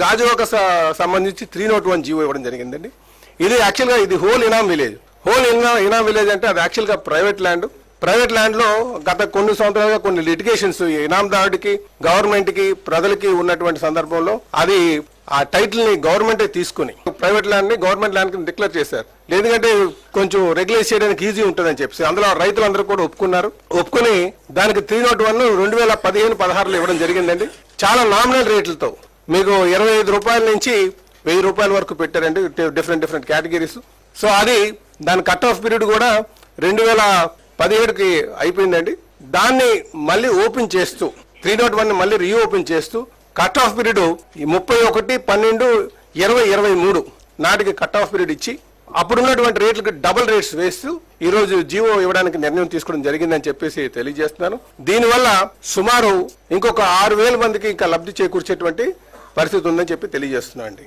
గాజువాక స- సంబంధించి three nought one GO ఇవ్వడం జరిగిందండి. ఇది యాక్చువల్గా ఇది హోల్ ఇనామ్ విలేజ్ హోల్ ఇనా ఇనామ్ విలేజ్ అంటే అది యాక్చువల్గా ప్రైవేట్ ల్యాండ్ ప్రైవేట్ ల్యాండ్లో గత కొన్ని సంవత్సరాలుగా కొన్ని లిటిగేషన్స్ ఇనాందారుడికి దాడికి గవర్నమెంట్కి ప్రజలకి ఉన్నటువంటి సందర్భంలో అది ఆ టైటిల్ని గవర్నమెంటే తీసుకుని ప్రైవేట్ ల్యాండ్ని గవర్నమెంట్ ల్యాండ్ కింద డిక్లేర్ చేశారు. లేదంటే కొంచెం రెగ్యులేట్ చేయడానికి ఈజీ ఉంటుందని చెప్పేసి అందులో రైతులందరూ కూడా ఒప్పుకున్నారు. ఒప్పుకుని దానికి త్రీ నాట్ వన్ రెండు వేల పదిహేను పదహారులో ఇవ్వడం జరిగిందండి. చాలా నామినల్ రేట్లతో మీకు ఇరవై ఐదు రూపాయల నుంచి వెయ్యి రూపాయల వరకు పెట్టారండి డిఫరెంట్ డిఫరెంట్ కేటగిరీస్ సో అది దాని కట్ ఆఫ్ పీరియడ్ కూడా రెండు వేల పదిహేడుకి అయిపోయిందండి. దాన్ని మళ్ళీ ఓపెన్ చేస్తూ త్రీ నాట్ వన్ మళ్ళీ రీఓపెన్ చేస్తూ కట్ ఆఫ్ పీరియడ్ ఈ ముప్పై ఒకటి పన్నెండు ఇరవై ఇరవై మూడు నాటికి కట్ ఆఫ్ పీరియడ్ ఇచ్చి అప్పుడున్నటువంటి రేట్లకు డబుల్ రేట్స్ వేస్తూ ఈ రోజు జీవో ఇవ్వడానికి నిర్ణయం తీసుకోవడం జరిగిందని చెప్పేసి తెలియజేస్తున్నాను. దీనివల్ల సుమారు ఇంకొక ఆరు వేల మందికి ఇంకా లబ్ధి చేకూర్చేటువంటి పరిస్థితి ఉందని చెప్పి తెలియజేస్తున్నాను అండి.